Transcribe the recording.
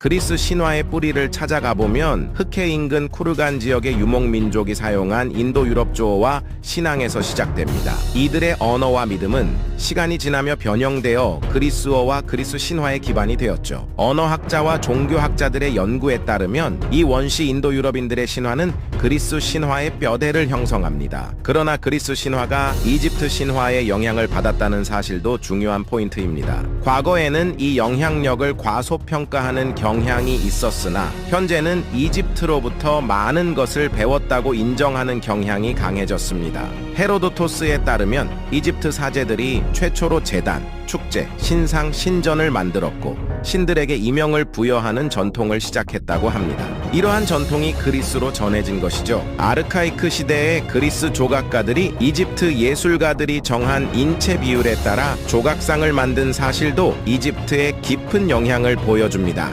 그리스 신화의 뿌리를 찾아가 보면 흑해 인근 쿠르간 지역의 유목 민족이 사용한 인도 유럽 조어와 신앙에서 시작됩니다. 이들의 언어와 믿음은 시간이 지나며 변형되어 그리스어와 그리스 신화의 기반이 되었죠. 언어학자와 종교학자들의 연구에 따르면 이 원시 인도 유럽인들의 신화는 그리스 신화의 뼈대를 형성합니다. 그러나 그리스 신화가 이집트 신화의 영향을 받았다는 사실도 중요한 포인트입니다. 과거에는 이 영향력을 과소평가하는 경 향이 있었으나 현재는 이집트로부터 많은 것을 배웠다고 인정하는 경향이 강해졌습니다. 헤로도토스에 따르면 이집트 사제들이 최초로 제단, 축제, 신상, 신전을 만들었고 신들에게 이명을 부여하는 전통을 시작했다고 합니다. 이러한 전통이 그리스로 전해진 것이죠. 아르카이크 시대의 그리스 조각가들이 이집트 예술가들이 정한 인체 비율에 따라 조각상을 만든 사실도 이집트의 깊은 영향을 보여줍니다.